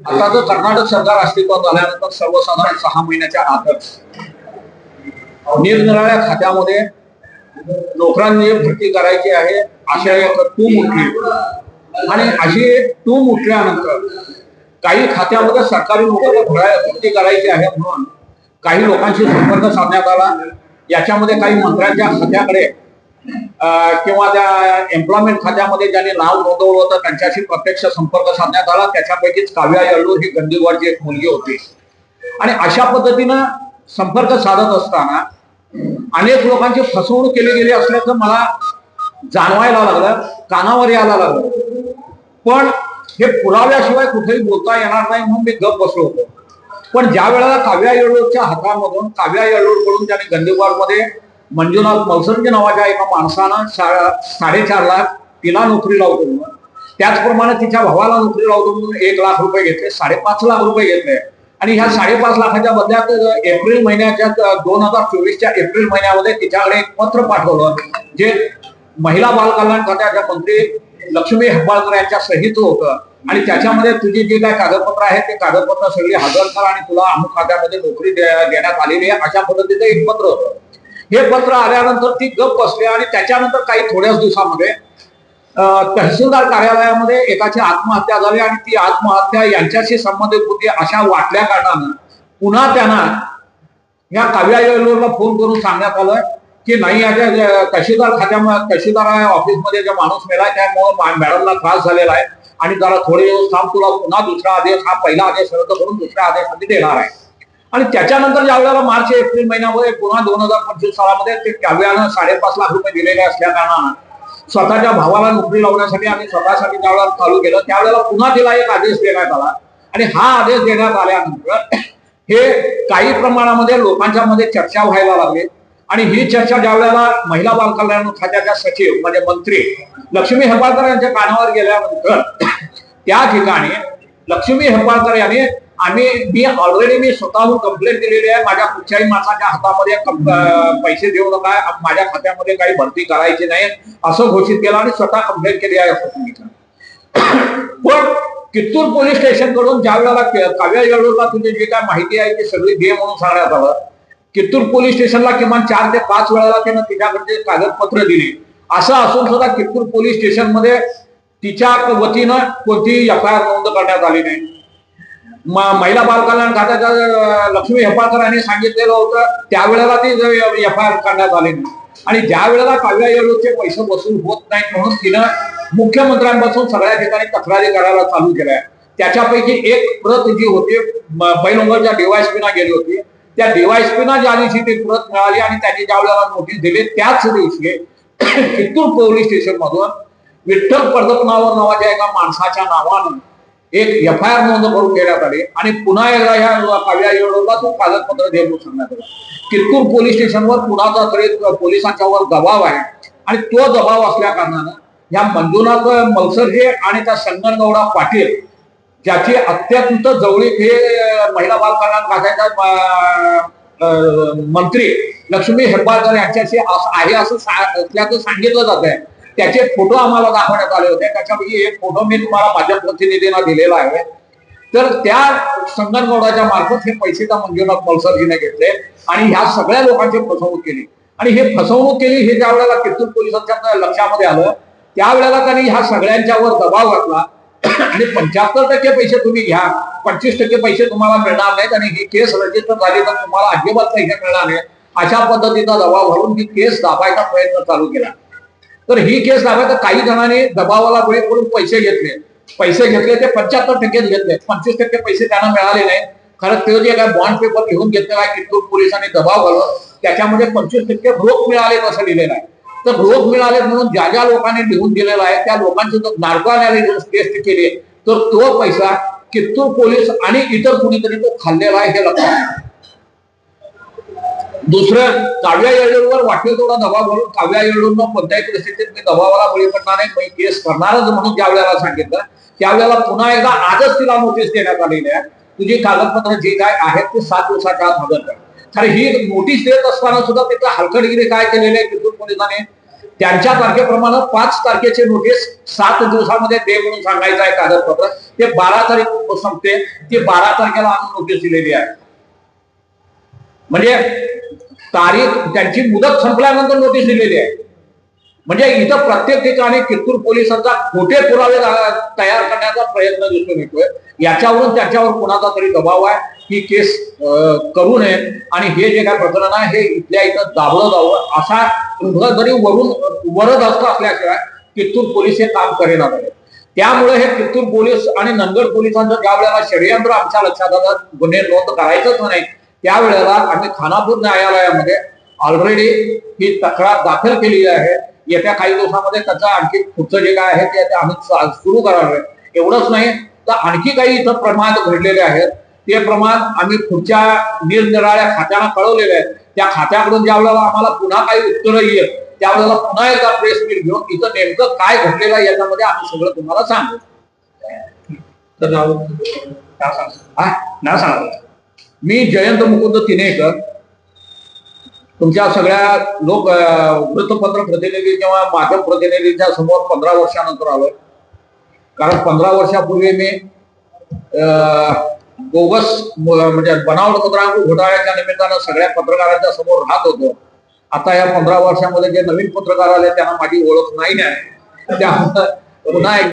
आता जर कर्नाटक सरकार अस्तित्वात आल्यानंतर सर्वसाधारण सहा महिन्याच्या आतच निरनिराळ्या खात्यामध्ये नोकरांनी भरती करायची आहे अशा एक टूम उठली आणि अशी टूम उठल्यानंतर काही खात्यामध्ये सरकारी नोकरी भरती करायची आहे म्हणून काही लोकांशी संपर्क साधण्यात आला. याच्यामध्ये काही मंत्र्यांच्या खात्याकडे किंवा त्या एम्प्लॉयमेंट खात्यामध्ये ज्यांनी नाव नोंदवलं होतं त्यांच्याशी प्रत्यक्ष संपर्क साधण्यात आला. त्याच्यापैकीच काव्या यल्लूर ही गंदीगडची एक मुलगी होती. आणि अशा पद्धतीनं संपर्क साधत असताना अनेक लोकांची फसवणूक केली गेली असल्याचं मला जाणवायला लागलं कानावर यायला लागलं. पण हे पुराव्याशिवाय कुठेही बोलता येणार नाही म्हणून मी गप बसलो होतो. पण ज्या वेळेला काव्या येळूरच्या हातामधून काव्या येळूरकडून त्याने गंदीगडमध्ये मंजुनाथ मलसंजी नावाच्या एका माणसानं साडेचार लाख तिला नोकरी लावतो म्हणून. त्याचप्रमाणे तिच्या भावाला नोकरी लावतो म्हणून एक लाख रुपये घेतले साडेपाच लाख रुपये घेतले. आणि ह्या साडेपाच लाखाच्या बदल्यात एप्रिल महिन्याच्या दोन हजार चोवीसच्या एप्रिल महिन्यामध्ये तिच्याकडे एक पत्र पाठवलं जे महिला बाल कल्याण खात्याच्या मंत्री लक्ष्मी हब्बाळकर यांच्या सहीचं होतं. आणि त्याच्यामध्ये तुझी जी काय कागदपत्र आहेत ते कागदपत्र सगळी हजर कर आणि तुला अमुक खात्यामध्ये नोकरी दे- देण्यात आलेली आहे. अशा पद्धतीचं एक पत्र होतं. हे पत्र आल्यानंतर ती गप बसली आणि त्याच्यानंतर काही थोड्याच दिवसामध्ये तहसीलदार कार्यालयामध्ये एकाची आत्महत्या झाली आणि ती आत्महत्या यांच्याशी संबंधित होती अशा वाटल्या कारणानं पुन्हा त्यांना या काव्या फोन करून सांगण्यात आलं की नाही याच्या तहसीलदार खात्यामध्ये तहसीलदार ऑफिसमध्ये जो माणूस मेला त्यामुळे मॅडमला त्रास झालेला आहे आणि जरा थोडे दिवस थांब तुला पुन्हा दुसरा आदेश हा पहिला आदेश रद्द करून दुसऱ्या आदेशासाठी देणार आहे. आणि त्याच्यानंतर ज्या वेळेला मार्च एप्रिल महिन्यामध्ये पुन्हा दोन हजार पंचवीस सालामध्ये ते काव्यानं साडेपाच लाख रुपये दिलेले असल्या कारणानं स्वतःच्या भावाला नोकरी लावण्यासाठी आणि स्वतःसाठी ज्या वेळेला चालू केलं त्यावेळेला पुन्हा तिला एक आदेश देण्यात आला. आणि हा आदेश देण्यात आल्यानंतर हे काही प्रमाणामध्ये लोकांच्या मध्ये चर्चा व्हायला लागली. आणि ही चर्चा ज्या वेळेला महिला बाल कल्याण खात्याच्या सचिव म्हणजे मंत्री लक्ष्मी हेब्बाळकर यांच्या कानावर गेल्यानंतर त्या ठिकाणी लक्ष्मी हेब्बाळकर यांनी आम्ही मी ऑलरेडी मी स्वतःहून कंप्लेंट दिलेली आहे. माझ्या कुठच्याही माणसाच्या हातामध्ये पैसे देऊ नका. माझ्या खात्यामध्ये काही भरती करायची नाही. असं घोषित केलं आणि स्वतः कंप्लेंट केली आहे असं सांगितलं पण कित्तूर पोलीस स्टेशनकडून ज्या वेळेला काव्या येळूरला तुझी जी काय माहिती आहे ती सगळी दे म्हणून सांगण्यात आलं. कित्तूर पोलीस स्टेशनला किमान चार ते पाच वेळेला त्यानं तिच्याकडचे कागदपत्र दिली. असं असून सुद्धा कित्तूर पोलीस स्टेशनमध्ये तिच्या वतीनं कोणतीही एफ आय आर नोंद करण्यात आली नाही. महिला बाल कल्याण खात्याच्या लक्ष्मी हेपाळकर यांनी सांगितलेलं होतं. त्यावेळेला ती एफ आय आर करण्यात आली नाही. आणि ज्या वेळेला काव्या योजनेचे पैसे वसूल होत नाहीत म्हणून तिनं मुख्यमंत्र्यांपासून सगळ्या ठिकाणी तक्रारी करायला चालू केल्या. त्याच्यापैकी एक प्रत जी होती बैलंगरच्या डीवायसपीना गेली होती. त्या डीवायसपीना ज्या दिवशी ती प्रत मिळाली आणि त्यांनी ज्या वेळेला नोटीस दिली त्याच दिवशी चित्तूर पोलीस स्टेशन मधून विठ्ठल पडदपनावर नावाच्या एका माणसाच्या नावानं एक एफ आय आर नोंद करून देण्यात आली. आणि पुन्हा एकदा ह्या काव्या येळूरला तो कागदपत्र देऊन सांगण्यात आलं. कित्तूर पोलीस स्टेशनवर कुणाचा तरी पोलिसांच्यावर दबाव आहे. आणि तो दबाव असल्या कारणानं ह्या मंजुनाथ मलसरजे आणि त्या संगनगौडा पाटील ज्याची अत्यंत जवळीक हे महिला बाल कल्याण खात्याच्या मंत्री लक्ष्मी हेब्बाळकर यांच्याशी आहे असं सा- सांगितलं जात आहे त्याचे फोटो आम्हाला दाखवण्यात आले होते. त्याच्यापैकी एक फोटो मी तुम्हाला माझ्या प्रतिनिधींना दिलेला आहे. तर त्या संगणगौडाच्या मार्फत हे पैसे त्या मंजुनाथ मलसरजीने घेतले आणि ह्या सगळ्या लोकांची फसवणूक केली. आणि हे फसवणूक केली हे ज्या वेळेला कित्तूर पोलिसांच्या लक्षामध्ये आलं त्यावेळेला त्यांनी ह्या सगळ्यांच्यावर दबाव घातला. आणि पंच्याहत्तर टक्के पैसे तुम्ही घ्या. पंचवीस टक्के पैसे तुम्हाला मिळणार नाहीत आणि ही केस रजिस्टर झाली तर तुम्हाला अजिबात पैसे मिळणार नाही अशा पद्धतीचा दबाव घालून ही केस दाबायचा प्रयत्न चालू केला. तर ही केस दाबायचा काही जणांनी दबावाला बळी करून पैसे घेतले पैसे घेतले ते पंच्याहत्तर टक्केच घेतले पंचवीस टक्के पैसे त्यांना मिळाले नाही खरं ते जे काय बॉन्ड पेपर घेऊन घेतलेला आहे कित्तूर पोलिसांनी दबाव घालून त्याच्यामध्ये पंचवीस टक्के रोख मिळाले असं लिहिलेलं आहे. तर रोख मिळाले म्हणून ज्या ज्या लोकांनी लिहून दिलेला आहे त्या लोकांची जर नार्को टेस्ट केली तर तो पैसा कित्तूर पोलीस आणि इतर कुणीतरी तो खाल्लेला आहे हे लक्षात दुसरं काव्या येळूरवर वाटेल तेवढा दबाव घालून काव्या येळूरनं कोणत्याही परिस्थितीत मी दबावाला बळी पडणार नाही मी केस करणारच म्हणून ज्या वेळेला सांगितलं त्यावेळेला पुन्हा एकदा आजच तिला नोटीस देण्यात आलेली आहे. तुझी कागदपत्र जी काय आहेत ते सात दिवसाच्या आत हजर कर. कारण ही नोटीस देत असताना सुद्धा तिथं हलकडगिरी काय केलेली आहे कितूर पोलिसांनी त्यांच्या तारखेप्रमाणे पाच तारखेचे नोटीस सात दिवसामध्ये दे म्हणून सांगायचं आहे कागदपत्र. ते बारा तारीख संपते ती बारा तारखेला आम्ही नोटीस दिलेली आहे. म्हणजे तारीख त्यांची मुदत संपल्यानंतर नोटीस दिलेली आहे. म्हणजे इथं प्रत्येक ठिकाणी कित्तूर पोलिसांचा खोटे पुरावे तयार करण्याचा प्रयत्न दिसून येतोय. याच्यावरून त्याच्यावर कोणाचा तरी दबाव आहे? ही केस करू नये. आणि हे जे काय प्रकरण आहे हे इथल्या इथं दाबलं जावं. असा कुठंतरी वरून वरद असत असल्याशिवाय कित्तूर पोलीस हे काम करेना नाही त्यामुळे हे कित्तूर पोलीस आणि नंदगड पोलिसांचं ज्या वेळेला षडयंत्र आमच्या लक्षात आलं गुन्हे नोंद करायचंच नाही त्यावेळेला आम्ही खानापूर न्यायालयामध्ये ऑलरेडी ही तक्रार दाखल केलेली आहे. येत्या काही दिवसामध्ये त्याचं आणखी पुढचं जे काय आहे ते आम्ही सुरू करणार आहे. एवढंच नाही तर आणखी काही इथं प्रमाण घडलेले आहेत. ते प्रमाण आम्ही पुढच्या निरनिराळ्या खात्यांना कळवलेले आहेत त्या खात्याकडून ज्या वेळेला आम्हाला पुन्हा काही उत्तरं येईल त्यावेळेला पुन्हा एकदा प्रेस मीट घेऊन इथं नेमकं काय घडलेलं आहे याच्यामध्ये आम्ही सगळं तुम्हाला सांगू. तर नाव? सांगा हा? नाव सांगा. मी जयंत मुकुंद तिनेकर तुमच्या सगळ्या लोक वृत्तपत्र प्रतिनिधी किंवा माध्यम प्रतिनिधींच्या समोर पंधरा वर्षानंतर आलोय. कारण पंधरा वर्षापूर्वी मी अं, बोगस म्हणजे बनावट पत्रांक घोटाळ्याच्या निमित्तानं सगळ्या पत्रकारांच्या समोर राहत होतो. आता या पंधरा वर्षामध्ये जे नवीन पत्रकार आले त्यांना माझी ओळख नाही आहे पुन्हा